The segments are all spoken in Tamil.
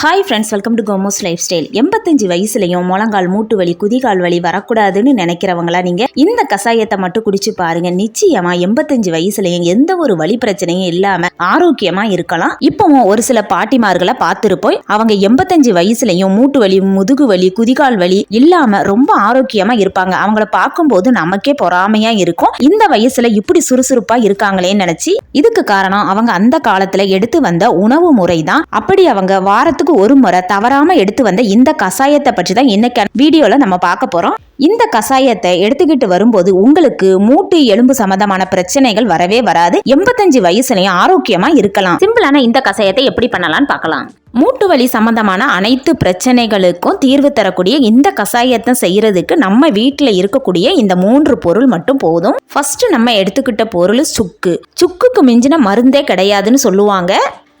Hi friends welcome to Komo's lifestyle எண்பத்தஞ்சு வயசுலையும் முழங்கால் மூட்டு வலி குதிகால் வலி வரக்கூடாதுன்னு நினைக்கிறவங்களா நீங்கள் இந்த கஷாயத்தை மட்டும் குடிச்சு பாருங்க. நிச்சயமா எண்பத்தஞ்சு வயசுலையும் எந்த ஒரு வலி பிரச்சனையும் இல்லாம ஆரோக்கியமா இருக்கலாம். இப்பவும் ஒரு சில பாட்டிமார்களை பார்த்துருப்போம். அவங்க எண்பத்தஞ்சு வயசுலையும் மூட்டு வலி முதுகு வலி குதிகால் வலி இல்லாம ரொம்ப ஆரோக்கியமா இருப்பாங்க. அவங்கள பார்க்கும்போது நமக்கே பொறாமையா இருக்கும். இந்த வயசுல இப்படி சுறுசுறுப்பா இருக்காங்களேன்னு நினைச்சு இதுக்கு காரணம் அவங்க அந்த காலத்துல எடுத்து வந்த உணவு முறை தான் அப்படி அவங்க வாரத்துக்கு ஒரு முறை தவறாம எடுத்து வந்த இந்த கஷாயத்தை பற்றி தான் இன்னைக்கு வீடியோல நம்ம பார்க்க போறோம். இந்த கஷாயத்தை எடுத்துக்கிட்டு வரும்போது உங்களுக்கு மூட்டு எலும்பு சம்பந்தமான பிரச்சனைகள் வரவே வராது. எண்பத்தஞ்சு வயசுலயும் ஆரோக்கியமா இருக்கலாம். சிம்பிளான இந்த கஷாயத்தை எப்படி பண்ணலாம்னு பார்க்கலாம். மூட்டு வலி சம்பந்தமான அனைத்து பிரச்சனைகளுக்கும் தீர்வு தரக்கூடிய இந்த கஷாயத்தை செய்யறதுக்கு நம்ம வீட்டில் இருக்கக்கூடிய இந்த மூன்று பொருள் மட்டும் போதும். ஃபர்ஸ்ட் நம்ம எடுத்துக்கிட்ட பொருள் சுக்கு. சுக்குக்கு மிஞ்சின மருந்தே கிடையாதுன்னு சொல்லுவாங்க.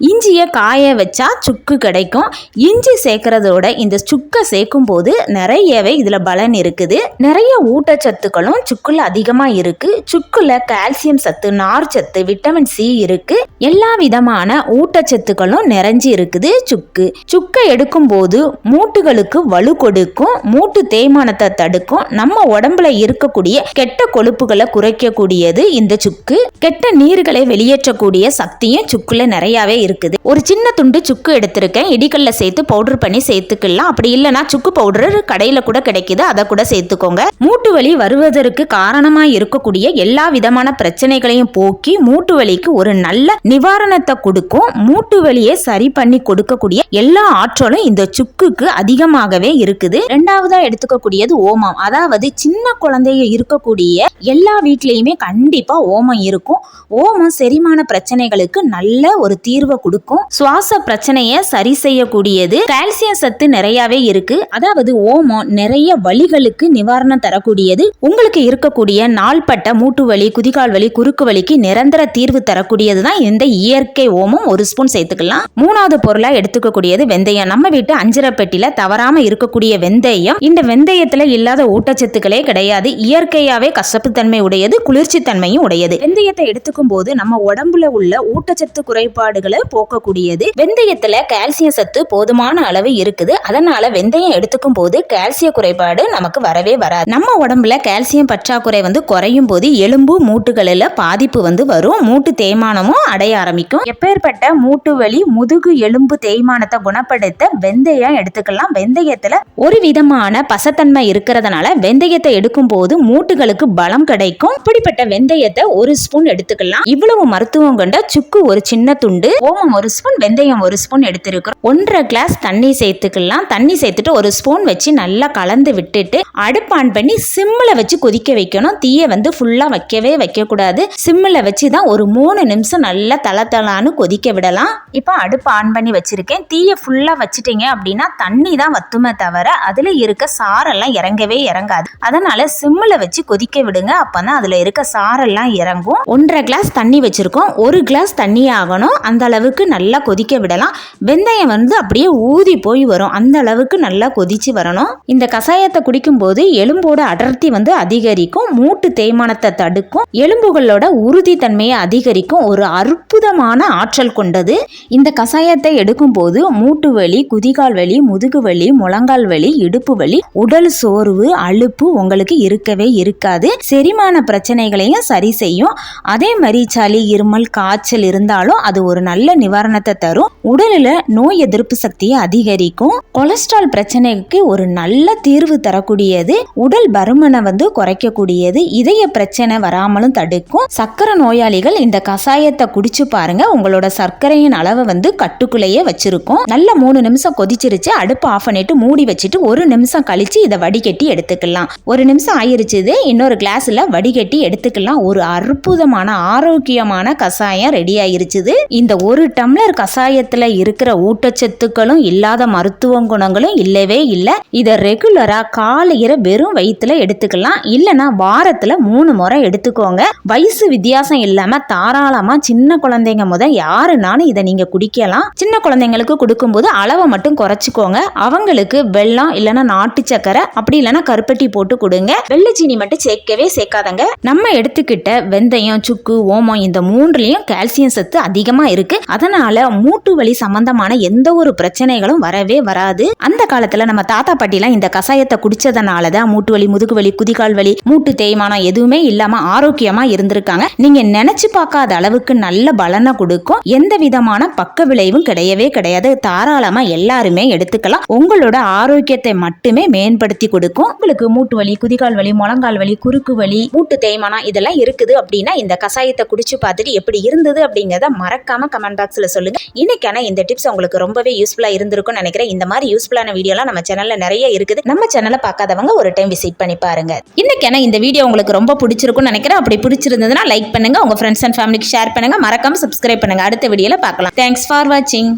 இஞ்சியை காய வச்சா சுக்கு கிடைக்கும். இஞ்சி சேர்க்கறதோட இந்த சுக்கை சேர்க்கும் போது நிறையவே இதில் பலன் இருக்குது. நிறைய ஊட்டச்சத்துக்களும் சுக்குல அதிகமாக இருக்கு. சுக்குல கால்சியம் சத்து நார் சத்து விட்டமின் சி இருக்கு. எல்லா விதமான ஊட்டச்சத்துக்களும் நிறைஞ்சு இருக்குது சுக்கு. சுக்கை எடுக்கும் போது மூட்டுகளுக்கு வலு கொடுக்கும். மூட்டு தேய்மானத்தை தடுக்கும். நம்ம உடம்புல இருக்கக்கூடிய கெட்ட கொழுப்புகளை குறைக்கக்கூடியது இந்த சுக்கு. கெட்ட நீர்களை வெளியேற்றக்கூடிய சக்தியும் சுக்குல நிறையாவே இருக்குது. ஒரு சின்ன துண்டு சுக்கு எடுத்திருக்கேன். இடிக்கல்ல சேர்த்து பவுடர் பண்ணி சேர்த்துக்கலாம். அப்படி இல்லைன்னா சுக்கு பவுடர் கடையில கூட கிடைக்குது. அதை கூட சேர்த்துக்கோங்க. மூட்டு வலி வருவதற்கு காரணமா இருக்கக்கூடிய எல்லா விதமான பிரச்சனைகளையும் போக்கி மூட்டு வலிக்கு ஒரு நல்ல நிவாரணத்தை கொடுக்கும். மூட்டு வலியை சரி பண்ணி கொடுக்கக்கூடிய எல்லா ஆற்றலும் இந்த சுக்குக்கு அதிகமாகவே இருக்குது. ரெண்டாவதா எடுத்துக்கக்கூடியது ஓமம். அதாவது சின்ன குழந்தைங்க இருக்கக்கூடிய எல்லா வீட்லயுமே கண்டிப்பா ஓமம் இருக்கும். ஓமம் செரிமான பிரச்சனைகளுக்கு நல்ல ஒரு தீர்வை கொடுக்கும். சுவாச பிரச்சனையை சரி செய்யக்கூடியது. கால்சியம் சத்து நிறையவே இருக்கு. அதாவது ஓமம் நிறைய வலிகளுக்கு நிவாரணம் தரக்கூடியது. உங்களுக்கு இருக்கக்கூடிய நாள்பட்ட மூட்டு வலி குதிகால் வலி குறுக்கு வலிக்கு நிரந்தர தீர்வு தரக்கூடியது தான் இந்த இயற்கை ஓமம். ஒரு ஸ்பூன் சேர்த்துக்கலாம். மூணாவது பொருளா எடுத்துக்கக்கூடியது வெந்தயம். நம்ம வீட்டு அஞ்சரை பெட்டியில தவறாம இருக்கக்கூடிய வெந்தயம். இந்த வெந்தயத்துல இல்லாத ஊட்டச்சத்துக்களே கிடையாது. இயற்கையாவே கசப்பு தன்மை உடையது குளிர்ச்சி தன்மையும் உடையது. வெந்தயத்தை எடுத்துக்கும் போது நம்ம உடம்புல உள்ள ஊட்டச்சத்து குறைபாடுகளை போக்கக்கூடியது. வெந்தயத்துல கால்சியம் சத்து போதுமான அளவு இருக்குது. அதனால வெந்தயம் எடுத்துக்கும் போது கால்சிய குறைபாடு நமக்கு வரவே வராது. நம்ம உடம்புல கால்சியம் பற்றாக்குறை வந்து குறையும் போது எலும்பு மூட்டுகளில் பாதிப்பு வந்து வரும். மூட்டு தேய்மானமும் அடைய ஆரம்பிக்கும். எப்பேற்பட்ட மூட்டு வலி முதுகு எலும்பு தேய்மானத்தை குணப்படுத்த வெந்தயம் எடுத்துக்கலாம். வெந்தயத்துல ஒரு விதமான பசத்தன்மை இருக்கிறதுனால வெந்தயத்தை எடுக்கும் போது மூட்டுகளுக்கு பலம் கிடைக்கும். இப்படிப்பட்ட வெந்தயத்தை ஒரு ஸ்பூன் எடுத்துக்கலாம். இவ்வளவு மருத்துவம் கொண்ட சுக்கு ஒரு சின்ன துண்டு. ஓமம் ஒரு ஸ்பூன் வெந்தயம் ஒரு ஸ்பூன் எடுத்திருக்கிறோம். ஒன்றரை கிளாஸ் தண்ணி சேர்த்துக்கலாம். தண்ணி சேர்த்துட்டு ஒரு ஸ்பூன் வச்சு நல்லா கலந்து விட்டுட்டு அடுப்பு ஆன் பண்ணி சிம்மில் வச்சு கொதிக்க வைக்கணும். தீயை வந்து ஃபுல்லாக வைக்கவே வைக்கக்கூடாது. சிம்மில் வச்சு தான் ஒரு மூணு நிமிஷம் நல்லா தள தளான்னு கொதிக்க விடலாம். இப்போ அடுப்பு ஆன் பண்ணி வச்சிருக்கேன். தீயை ஃபுல்லாக வச்சிட்டீங்க அப்படின்னா தண்ணி தான் வத்துமே தவிர அதில் இருக்க சாரெல்லாம் இறங்கவே இறங்காது. அதனால சிம்மில் வச்சு கொதிக்க விடுங்க. அப்போ தான் அதில் இருக்க சாரெல்லாம் இறங்கும். ஒன்றரை கிளாஸ் தண்ணி வச்சிருக்கோம். ஒரு கிளாஸ் தண்ணி ஆகணும். அந்த அளவுக்கு நல்லா கொதிக்க விடலாம். வெந்தயம் வந்து அப்படியே ஊதி போய் வரும். அந்த அளவுக்கு நல்லா கொதிச்சு வரணும். இந்த கஷாயத்தை குடிக்கும்போது எலும்போட அடர்த்தி வந்து அதிகரிக்கும். மூட்டு தேய்மானத்தை தடுக்கும். எலும்புகளோட உறுதி தன்மையை அதிகரிக்கும். ஒரு அற்புதமான ஆற்றல் கொண்டது. இந்த கஷாயத்தை எடுக்கும்போது மூட்டு வலி குதிகால் வலி முதுகு வலி முழங்கால் வலி இடுப்பு வலி உடல் சோர்வு அலுப்பு உங்களுக்கு இருக்கவே இருக்காது. செரிமான பிரச்சனைகளையும் சரி செய்யும். அதே மாதிரி சளி இருமல் காய்ச்சல் இருந்தாலும் அது ஒரு நல்ல நிவாரணத்தை தரும். உடலில் நோய் எதிர்ப்பு சக்தியை அதிகரிக்கும். கொலஸ்ட்ரால் பிரச்சனைக்கு ஒரு நல்ல தீர்வு தரக்கூடியது. உடல் பருமனை வந்து குறைக்கக்கூடியது. இதய பிரச்சனை வராமலும் தடுக்கும். சர்க்கரை நோயாளிகள் இந்த கஷாயத்தை குடிச்சு பாருங்க. உங்களோட சர்க்கரையின் அளவை வந்து கட்டுக்குள்ளேயே வச்சிருக்கும். நல்ல மூணு நிமிஷம் கொதிச்சிருச்சு. அடுப்பு ஆஃப் பண்ணிட்டு மூடி வச்சுட்டு ஒரு நிமிஷம் கழிச்சு இதை வடிகட்டி எடுத்துக்கலாம். ஒரு நிமிஷம் ஆயிருச்சுது இன்னொரு கிளாஸ்ல வடிகட்டி எடுத்துக்கலாம். ஒரு அற்புதமான ஆரோக்கியமான கஷாயம் ரெடி ஆயிருச்சுது இந்த ஒரு ஒரு டம்ளர் கஷாயத்துல இருக்கிற ஊட்டச்சத்துக்களும் இல்லாத மருத்துவ குணங்களும் இல்லவே இல்லை. இதை ரெகுலரா காலையில வெறும் வயிற்றுல எடுத்துக்கலாம். இல்லைன்னா வாரத்துல மூணு முறை எடுத்துக்கோங்க. வயசு வித்தியாசம் இல்லாம தாராளமா சின்ன குழந்தைங்க முத யாருனாலும் இதை நீங்க குடிக்கலாம். சின்ன குழந்தைங்களுக்கு கொடுக்கும்போது அளவை மட்டும் குறைச்சிக்கோங்க. அவங்களுக்கு வெள்ளம் இல்லைன்னா நாட்டு சக்கரை அப்படி இல்லைன்னா கருப்பட்டி போட்டு கொடுங்க. வெள்ளை சீனி மட்டும் சேர்க்கவே சேர்க்காதங்க. நம்ம எடுத்துக்கிட்ட வெந்தயம் சுக்கு ஓமம் இந்த மூன்றுலயும் கால்சியம் சத்து அதிகமா இருக்கு. அதனால மூட்டு வலி சம்பந்தமான எந்த ஒரு பிரச்சனைகளும் வரவே வராது. அந்த காலத்துல நம்ம தாத்தா பாட்டிலாம் இந்த கஷாயத்தை குடிச்சதுனால தான் மூட்டு வலி முதுகு வலி குதிகால் வலி மூட்டு தேய்மானம் எதுவுமே இல்லாம ஆரோக்கியமா இருந்திருக்காங்க. நீங்க நினைச்சு பார்க்காத அளவுக்கு நல்ல பலனை கொடுக்கும். எந்த விதமான பக்க விளைவும் கிடையவே கிடையாது. தாராளமா எல்லாருமே எடுத்துக்கலாம். உங்களோட ஆரோக்கியத்தை மட்டுமே மேம்படுத்தி கொடுக்கும். உங்களுக்கு மூட்டு வலி குதிகால் வலி முழங்கால் வலி குறுக்கு வலி மூட்டு தேய்மானம் இதெல்லாம் இருக்குது அப்படின்னா இந்த கஷாயத்தை குடிச்சு பார்த்துட்டு எப்படி இருந்தது அப்படிங்கறத மறக்காம கமெண்ட் பாக்ஸில் சொல்லுங்கள் இன்னைக்கான இந்த டிப்ஸ் உங்களுக்கு ரொம்பவே யூஸ்ஃபுல்லாக இருந்திருக்கும்னு நினைக்கிறேன். இந்த மாதிரி யூஸ்ஃபுல்லான வீடியோலாம் நம்ம சேனலில் நிறைய இருக்குது. நம்ம சேனலை பார்க்காதவங்க ஒரு டைம் விசிட் பண்ணி பாருங்க. இன்னைக்கான இந்த வீடியோ உங்களுக்கு ரொம்ப பிடிச்சிருக்கும்னு நினைக்கிறேன். அப்படி பிடிச்சிருந்ததுன்னா லைக் பண்ணுங்க. உங்கள் ஃப்ரெண்ட்ஸ் அண்ட் ஃபேமிலிக்கு ஷேர் பண்ணுங்கள் மறக்காமல் சப்ஸ்கிரைப் பண்ணுங்க. அடுத்த வீடியோல பார்க்கலாம். தேங்க்ஸ் ஃபார் வாட்சிங்